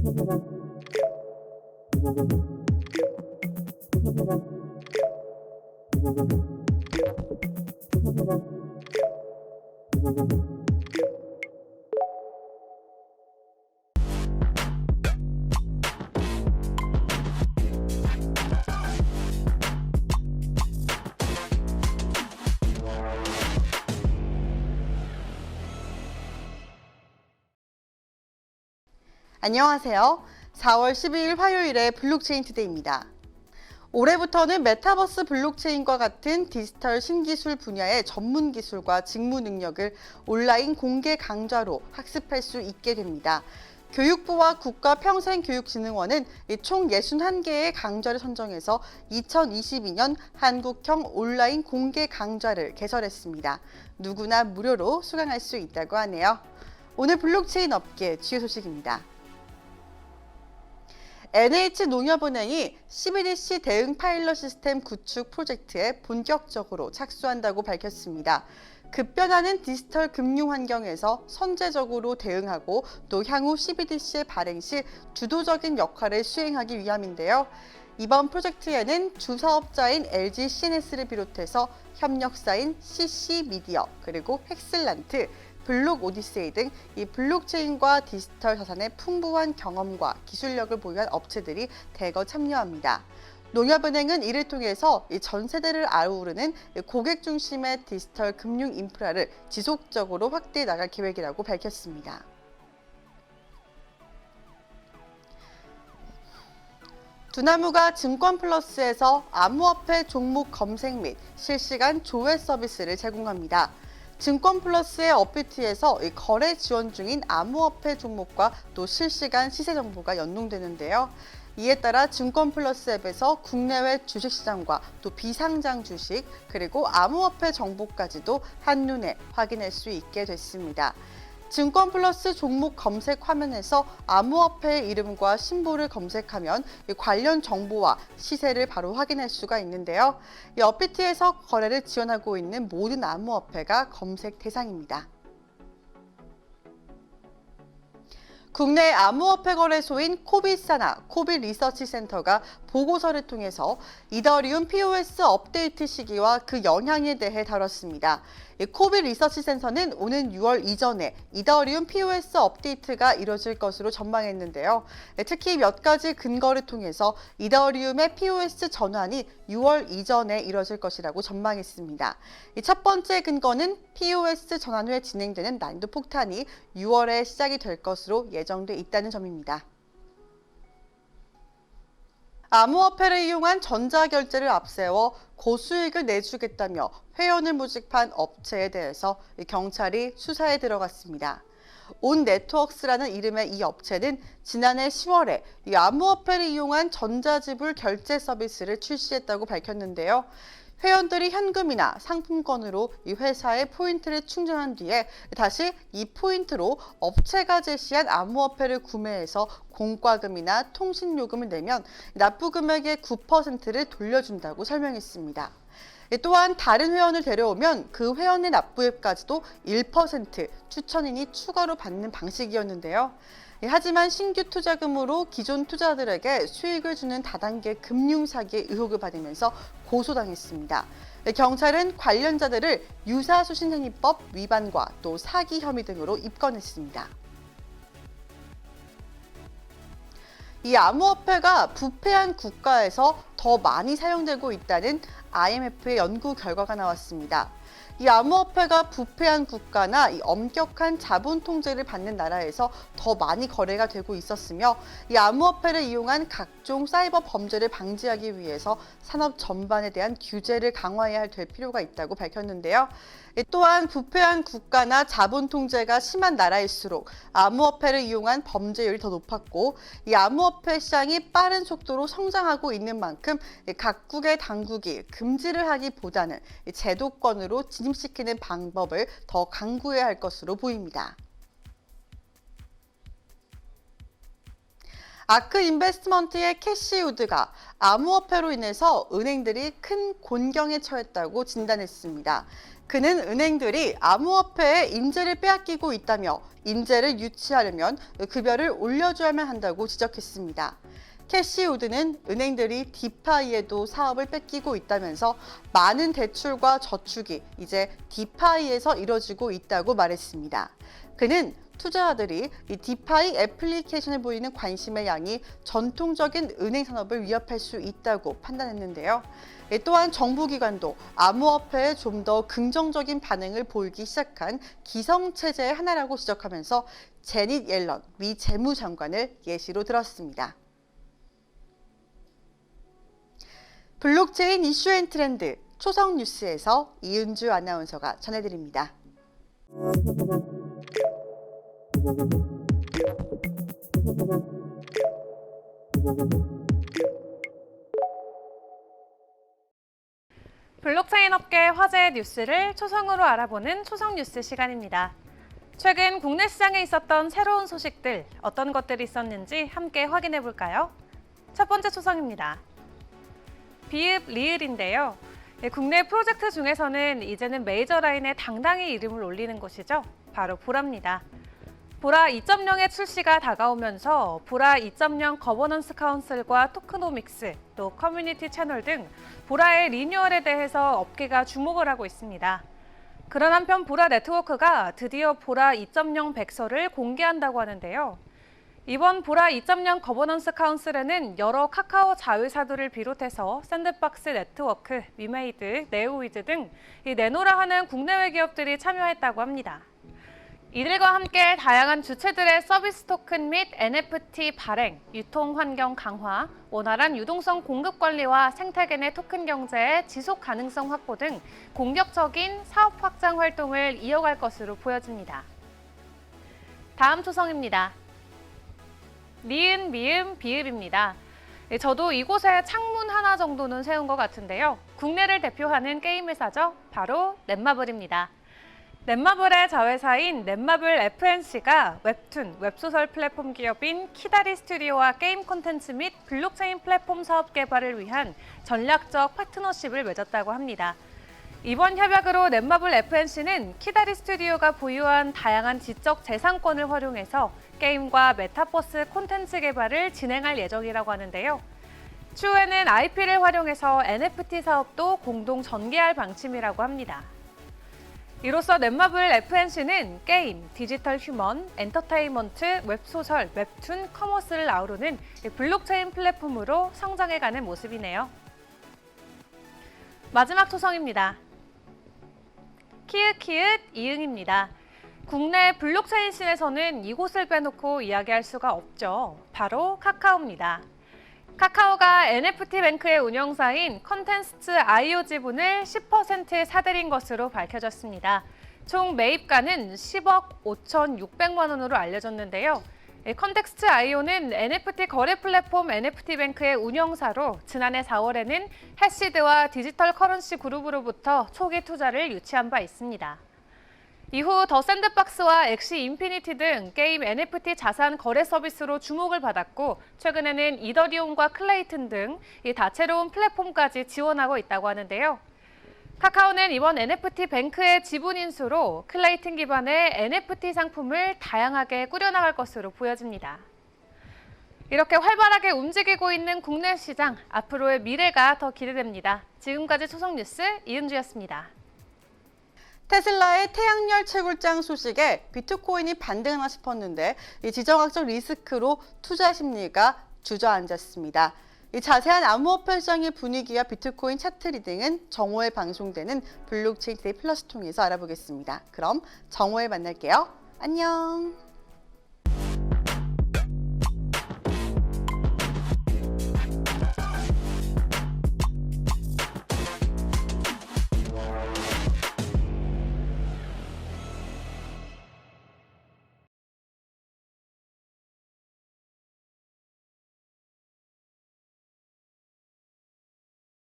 Thank you. 안녕하세요. 4월 12일 화요일의 블록체인 투데이입니다. 올해부터는 메타버스 블록체인과 같은 디지털 신기술 분야의 전문 기술과 직무 능력을 온라인 공개 강좌로 학습할 수 있게 됩니다. 교육부와 국가평생교육진흥원은 이총 61개의 강좌를 선정해서 2022년 한국형 온라인 공개 강좌를 개설했습니다. 누구나 무료로 수강할 수 있다고 하네요. 오늘 블록체인 업계 주요 소식입니다. NH농협은행이 CBDC 대응 파일럿 시스템 구축 프로젝트에 본격적으로 착수한다고 밝혔습니다. 급변하는 디지털 금융 환경에서 선제적으로 대응하고 또 향후 CBDC의 발행 시 주도적인 역할을 수행하기 위함인데요. 이번 프로젝트에는 주사업자인 LG CNS를 비롯해서 협력사인 CC 미디어 그리고 헥슬란트 블록 오디세이 등 이 블록체인과 디지털 자산의 풍부한 경험과 기술력을 보유한 업체들이 대거 참여합니다. 농협은행은 이를 통해서 이전 세대를 아우르는 고객 중심의 디지털 금융 인프라를 지속적으로 확대해 나갈 계획이라고 밝혔습니다. 두나무가 증권 플러스에서 암호화폐 종목 검색 및 실시간 조회 서비스를 제공합니다. 증권플러스의 이 거래 지원 중인 암호화폐 종목과 또 실시간 시세 정보가 연동되는데요. 이에 따라 증권플러스 앱에서 국내외 주식시장과 또 비상장 주식 그리고 암호화폐 정보까지도 한눈에 확인할 수 있게 됐습니다. 증권 플러스 종목 검색 화면에서 암호화폐 이름과 심볼을 검색하면 이 관련 정보와 시세를 바로 확인할 수가 있는데요. 이 어피티에서 거래를 지원하고 있는 모든 암호화폐가 검색 대상입니다. 국내 암호화폐 거래소인 코비사나 코비 리서치 센터가 보고서를 통해서 이더리움 POS 업데이트 시기와 그 영향에 대해 다뤘습니다. 이 코비 리서치 센터는 오는 6월 이전에 이더리움 POS 업데이트가 이뤄질 것으로 전망했는데요. 특히 몇 가지 근거를 통해서 이더리움의 POS 전환이 6월 이전에 이뤄질 것이라고 전망했습니다. 이첫 번째 근거는 POS 전환 후에 진행되는 난이도 폭탄이 6월에 시작이 될 것으로 예정돼 있다는 점입니다. 암호화폐를 이용한 전자결제를 앞세워 고수익을 내주겠다며 회원을 모집한 업체에 대해서 경찰이 수사에 들어갔습니다. 온 네트워크스라는 이름의 이 업체는 지난해 10월에 이 암호화폐를 이용한 전자지불 결제 서비스를 출시했다고 밝혔는데요. 회원들이 현금이나 상품권으로 이 회사에 포인트를 충전한 뒤에 다시 이 포인트로 업체가 제시한 암호화폐를 구매해서 공과금이나 통신요금을 내면 납부 금액의 9%를 돌려준다고 설명했습니다. 또한 다른 회원을 데려오면 그 회원의 납부액까지도 1% 추천인이 추가로 받는 방식이었는데요. 예, 하지만 신규 투자금으로 기존 투자들에게 수익을 주는 다단계 금융 사기의 의혹을 받으면서 고소당했습니다. 예, 경찰은 관련자들을 유사수신행위법 위반과 또 사기 혐의 등으로 입건했습니다. 이 암호화폐가 부패한 국가에서 더 많이 사용되고 있다는 IMF의 연구 결과가 나왔습니다. 이 암호화폐가 부패한 국가나 이 엄격한 자본 통제를 받는 나라에서 더 많이 거래가 되고 있었으며 이 암호화폐를 이용한 각종 사이버 범죄를 방지하기 위해서 산업 전반에 대한 규제를 강화해야 될 필요가 있다고 밝혔는데요. 이 또한 부패한 국가나 자본 통제가 심한 나라일수록 암호화폐를 이용한 범죄율이 더 높았고 이 암호화폐 시장이 빠른 속도로 성장하고 있는 만큼 이 각국의 당국이 금지를 하기보다는 이 제도권으로 진입시키는 방법을 더 강구해야 할 것으로 보입니다. 아크 인베스트먼트의 캐시우드가 암호화폐로 인해서 은행들이 큰 곤경에 처했다고 진단했습니다. 그는 은행들이 암호화폐에 인재를 빼앗기고 있다며 인재를 유치하려면 급여를 올려줘야만 한다고 지적했습니다. 캐시 우드는 은행들이 디파이에도 사업을 뺏기고 있다면서 많은 대출과 저축이 이제 디파이에서 이뤄지고 있다고 말했습니다. 그는 투자자들이 이 디파이 애플리케이션에 보이는 관심의 양이 전통적인 은행 산업을 위협할 수 있다고 판단했는데요. 예, 또한 정부기관도 암호화폐에 좀 더 긍정적인 반응을 보이기 시작한 기성체제의 하나라고 지적하면서 제닛 옐런 미 재무장관을 예시로 들었습니다. 블록체인 이슈 앤 트렌드 초성 뉴스에서 이은주 아나운서가 전해드립니다. 블록체인 업계 화제의 뉴스를 초성으로 알아보는 초성 뉴스 시간입니다. 최근 국내 시장에 있었던 새로운 소식들 어떤 것들이 있었는지 함께 확인해 볼까요? 첫 번째 초성입니다. 비읍 리을인데요. 예, 국내 프로젝트 중에서는 이제는 메이저 라인에 당당히 이름을 올리는 곳이죠. 바로 보라입니다. 보라 2.0의 출시가 다가오면서 보라 2.0 거버넌스 카운슬과 토크노믹스, 또 커뮤니티 채널 등 보라의 리뉴얼에 대해서 업계가 주목을 하고 있습니다. 그런 한편 보라 네트워크가 드디어 보라 2.0 백서를 공개한다고 하는데요. 이번 보라 2.0 거버넌스 카운슬에는 여러 카카오 자회사들을 비롯해서 샌드박스 네트워크, 위메이드, 네오위즈 등이 내노라 하는 국내외 기업들이 참여했다고 합니다. 이들과 함께 다양한 주체들의 서비스 토큰 및 NFT 발행, 유통 환경 강화, 원활한 유동성 공급 관리와 생태계 내 토큰 경제의 지속 가능성 확보 등 공격적인 사업 확장 활동을 이어갈 것으로 보여집니다. 다음 초성입니다. 니은, 미음, 비읍입니다. 예, 저도 이곳에 창문 하나 정도는 세운 것 같은데요. 국내를 대표하는 게임 회사죠. 바로 넷마블입니다. 넷마블의 자회사인 넷마블 FNC가 웹툰, 웹소설 플랫폼 기업인 키다리 스튜디오와 게임 콘텐츠 및 블록체인 플랫폼 사업 개발을 위한 전략적 파트너십을 맺었다고 합니다. 이번 협약으로 넷마블 FNC는 키다리 스튜디오가 보유한 다양한 지적 재산권을 활용해서 게임과 메타버스 콘텐츠 개발을 진행할 예정이라고 하는데요. 추후에는 IP를 활용해서 NFT 사업도 공동 전개할 방침이라고 합니다. 이로써 넷마블 FNC는 게임, 디지털 휴먼, 엔터테인먼트, 웹소설, 웹툰, 커머스를 아우르는 블록체인 플랫폼으로 성장해가는 모습이네요. 마지막 초성입니다. 키읔키읔 이응입니다. 국내 블록체인 씬에서는 이곳을 빼놓고 이야기할 수가 없죠. 바로 카카오입니다. 카카오가 NFT 뱅크의 운영사인 컨텐츠 IO 지분을 10% 사들인 것으로 밝혀졌습니다. 총 매입가는 10억 5,600만 원으로 알려졌는데요. 이 컨텍스트 IO는 NFT 거래 플랫폼 NFT 뱅크의 운영사로 지난해 4월에는 해시드와 디지털 커런시 그룹으로부터 초기 투자를 유치한 바 있습니다. 이후 더 샌드박스와 엑시 인피니티 등 게임 NFT 자산 거래 서비스로 주목을 받았고 최근에는 이더리움과 클레이튼 등 이 다채로운 플랫폼까지 지원하고 있다고 하는데요. 카카오는 이번 NFT 뱅크의 지분 인수로 클레이튼 기반의 NFT 상품을 다양하게 꾸려나갈 것으로 보여집니다. 이렇게 활발하게 움직이고 있는 국내 시장, 앞으로의 미래가 더 기대됩니다. 지금까지 초성 뉴스 이은주였습니다. 테슬라의 태양열 채굴장 소식에 비트코인이 반등하나 싶었는데 이 지정학적 리스크로 투자 심리가 주저앉았습니다. 이 자세한 암호화폐 시장의 분위기와 비트코인 차트 리딩은 정오에 방송되는 블록체인 데이 플러스 통해서 알아보겠습니다. 그럼 정오에 만날게요. 안녕.